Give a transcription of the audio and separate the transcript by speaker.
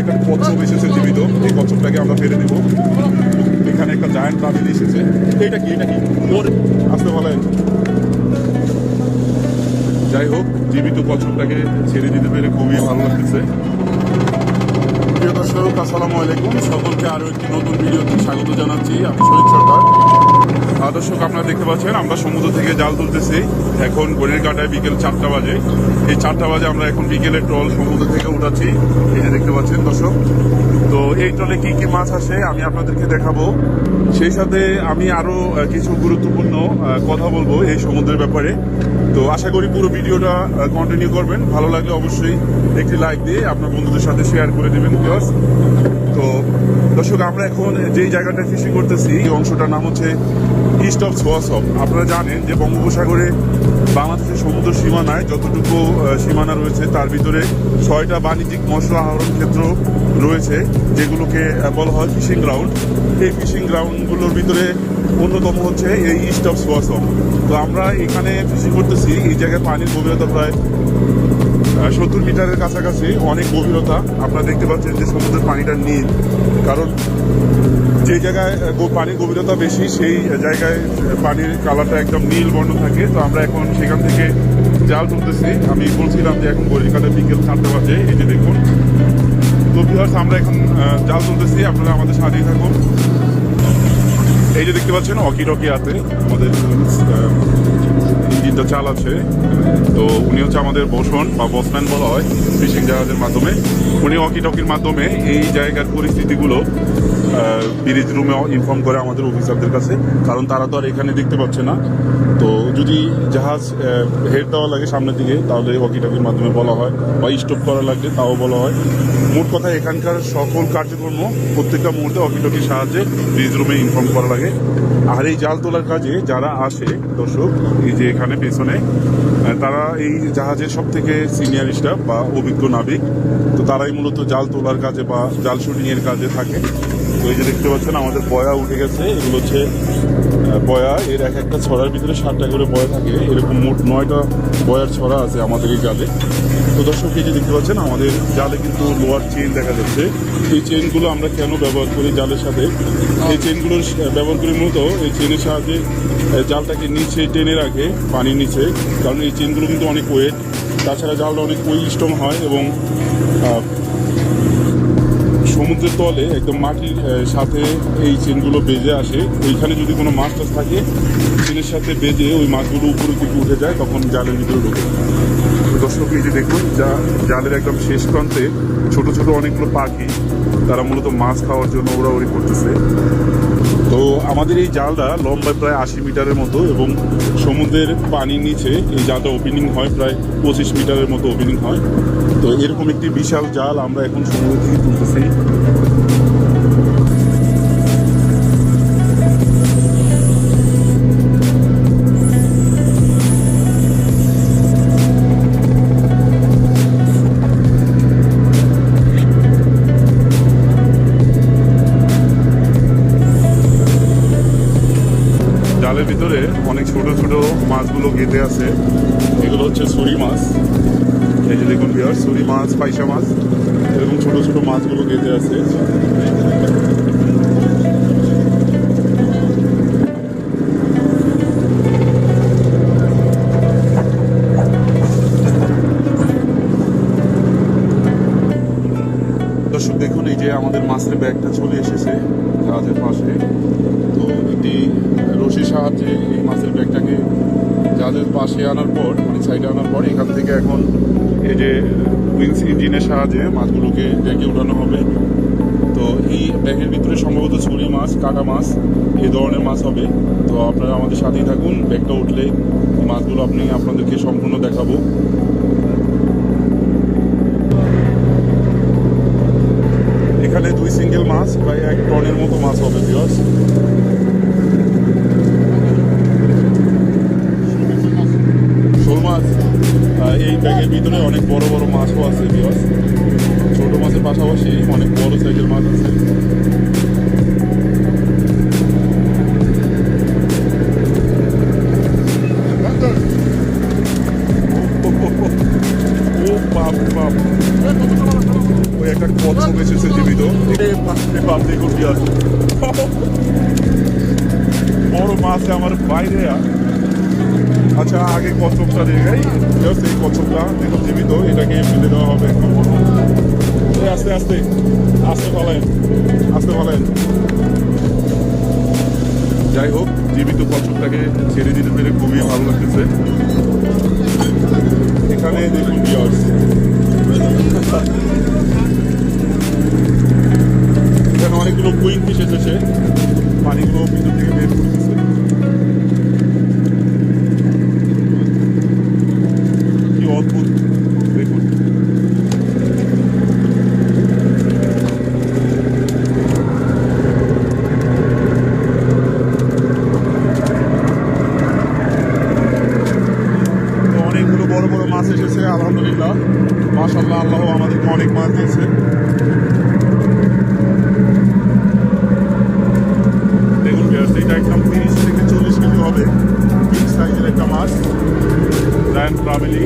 Speaker 1: একটা কচ্ছপ এসেছে জীবিত এই আমরা ফেলে দিব এখানে একটা জায়ান্ট রাবিল এসেছে এটা কি এটা কি ওর আসতে বলেন যাই হোক জীবিত কচ্ছপটাকে ছেড়ে দিতে পেরে খুবই ভালো লাগতেছে প্রিয় দর্শক, আসসালামু আলাইকুম। সকলকে আরও একটি নতুন ভিডিওতে স্বাগত জানাচ্ছি। আমি শহীদ সরকার। দর্শক আপনারা দেখতে পাচ্ছেন আমরা সমুদ্র থেকে জাল তুলতেছি। এখন ঘড়ির কাটায় বিকেল চারটা বাজে। এই চারটা বাজে আমরা এখন বিকেলে ট্রল সমুদ্র থেকে উঠাচ্ছি। এই যে দেখতে পাচ্ছেন দর্শক। তো এই ট্রলে কি কি মাছ আসে আমি আপনাদেরকে দেখাবো। সেই সাথে আমি আরও আহ, কিছু গুরুত্বপূর্ণ কথা বলব এই সমুদ্রের ব্যাপারে। তো আশা করি পুরো ভিডিওটা কন্টিনিউ করবেন। ভালো লাগলে অবশ্যই একটি লাইক দিয়ে আপনার বন্ধুদের সাথে শেয়ার করে দেবেন প্লাস তো দর্শক, আমরা এখন যেই জায়গাটায় ফিশিং করতেছি, এই অংশটার নাম হচ্ছে ইস্ট অফ সোয়াসব আপনারা জানেন যে বঙ্গোপসাগরে বাংলাদেশের সমুদ্র সীমানায় যতটুকু সীমানা রয়েছে, তার ভিতরে ছয়টা বাণিজ্যিক মশলা আহরণ ক্ষেত্র রয়েছে, যেগুলোকে বলা হয় ফিশিং গ্রাউন্ড এই ফিশিং গ্রাউন্ডগুলোর ভিতরে অন্যতম হচ্ছে এই ইস্ট অফ সোয়াসব তো আমরা এখানে ফিশিং করতেছি, এই জায়গায় পানির গভীরতা প্রায় সত্তর মিটারের কাছাকাছি অনেক গভীরতা। আপনারা দেখতে পাচ্ছেন যে সমুদ্রের পানিটা নীল। কারণ যে জায়গায় পানির গভীরতা বেশি, সেই জায়গায় পানির কালারটা একদম নীল বর্ণ থাকে। তো আমরা এখন সেখান থেকে জাল তুলতেছি। আমি বলছিলাম যে এখন গড়ির কাটা বিকেল চারটে বাজে। এই যে দেখুন। তো ভিউয়ার্স আমরা এখন জাল তুলতেছি। আপনারা আমাদের সাথেই থাকুন। এই যে দেখতে পাচ্ছেন অকি টকি আছে আমাদের ইঞ্জিনটা আছে। তো উনি হচ্ছে আমাদের বসন বা বসম্যান বলা হয়, ফিশিং জাহাজের মাধ্যমে। উনি অকি টকির মাধ্যমে এই জায়গার পরিস্থিতিগুলো ব্রিজ রুমে ইনফর্ম করে আমাদের অফিসারদের কাছে। কারণ তারা তো আর এখানে দেখতে পাচ্ছে না। তো যদি জাহাজ হেড দেওয়া লাগে সামনের দিকে, তাহলে ওয়াকি টকির মাধ্যমে বলা হয়, বা স্টপ করা লাগলে তাও বলা হয়। মোট কথা, এখানকার সকল কার্যক্রম প্রত্যেকটা মুহূর্তে টকির সাহায্যে ব্রিজ রুমে ইনফর্ম করা লাগে। আর এই জাল তোলার কাজে যারা আসে, দর্শক, এই যে এখানে পেছনে তারা এই জাহাজের সব থেকে সিনিয়র স্টাফ বা অভিজ্ঞ নাবিক। তো তারাই মূলত জাল তোলার কাজে বা জাল শুটিং এর কাজে থাকে। এই যে দেখতে পাচ্ছেন, আমাদের বয়া উঠে গেছে। এগুলো হচ্ছে বয়া। এর এক একটা ছড়ার ভিতরে সাতটা করে বয়া থাকে। এরকম মোট নয়টা বয়ার ছড়া আছে আমাদের এই জালে। তো দর্শক, এই যে দেখতে পাচ্ছেন, আমাদের জালে কিন্তু লোয়ার চেন দেখা যাচ্ছে। এই চেনগুলো আমরা কেন ব্যবহার করি জালের সাথে? এই চেনগুলো ব্যবহার করি মূলত এই চেনের সাহায্যে জালটাকে নিচে টেনে রাখে পানির নিচে। কারণ এই চেনগুলো কিন্তু অনেক ওয়েট তাছাড়া জালটা অনেক ওই স্ট্রং হয় এবং সমুদ্রের তলে একদম মাটির সাথে এই চেনগুলো বেজে আসে। এইখানে যদি কোনো মাছ টাছ থাকে, চেনের সাথে বেজে ওই মাছগুলো উপরের দিকে উঠে যায়, তখন জালের ভিতরে ঢুকে দর্শক যে দেখুন, যা জালের একদম শেষ প্রান্তে ছোট ছোট অনেকগুলো পাখি, তারা মূলত মাছ খাওয়ার জন্য ওড়াউড়ি করতেছে। তো আমাদের এই জালটা লম্বায় প্রায় আশি মিটারের মতো এবং সমুদ্রের পানির নিচে এই জালটা ওপেনিং হয়, প্রায় পঁচিশ মিটারের মতো ওপেনিং হয়। তো এরকম একটি বিশাল জাল আমরা এখন সমুদ্র থেকে তুলতেছি। ভিতরে অনেক ছোট ছোট মাছগুলো গেঁথে আছে। এগুলো হচ্ছে সুরি মাছ। এই যে দেখুন বিহার সুরি মাছ পাইসা মাছ, এরকম ছোট ছোট মাছগুলো গেঁথে আছে। দেখুন, এই যে আমাদের মাছের ব্যাগটা চলে এসেছে জাহাজের পাশে। তো একটি রশির সাহায্যে এই মাছের ব্যাগটাকে জাহাজের পাশে আনার পর মানে সাইডে আনার পর, এখান থেকে এখন এই যে উইংস ইঞ্জিনের সাহায্যে মাছগুলোকে ব্যাগে উঠানো হবে। তো এই ব্যাগের ভিতরে সম্ভবত ছুরি মাছ, কাটা মাছ এই ধরনের মাছ হবে। তো আপনারা আমাদের সাথেই থাকুন, ব্যাগটা উঠলে মাছগুলো আপনি, আপনাদেরকে সম্পূর্ণ দেখাবো। সিঙ্গেল মাছ প্রায় এক টনের মতো মাছ হবে বিয়স শোল মাছ এই ব্যাগের ভিতরে অনেক বড় বড় মাছও আছে বিয়স ছোট মাছের পাশাপাশি অনেক বড় সাইজের মাছ আছে। খুব বাপ বাপ। কচ্ছপ এসেছে জীবিত। এ বাপরে বাপ দেখুন বিয়ার বড় মাছ আমার বাইরে আচ্ছা আগে কচ্ছপটা দেখাই। জাস্ট এই কচ্ছপটা দেখুন জীবিত। এটাকে ফেলে দেওয়া হবে আস্তে আস্তে। আস্তে ফলেন আস্তে ফলেন যাই হোক জীবিত কচ্ছপটাকে ছেড়ে দিতে পেরে খুবই ভালো লাগতেছে। এখানে দেখুন বিয়ার্স এখানে অনেকগুলো কুইং ফিশ এসেছে পানিগুলো ভিতর থেকে বের করতেছে। অদ্ভুত দেখুন। অনেকগুলো বড় বড় মাছ এসেছে, আলহামদুলিল্লাহ। মাশাল্লাহ আল্লাহ আমাদেরকে অনেক মাছ দিয়েছে দেখুন ভিউয়ার্স, এটা একদম তিরিশ থেকে চল্লিশ কেজি হবে বিগ সাইজের একটা মাছ জায়ান্ট ফ্যামিলি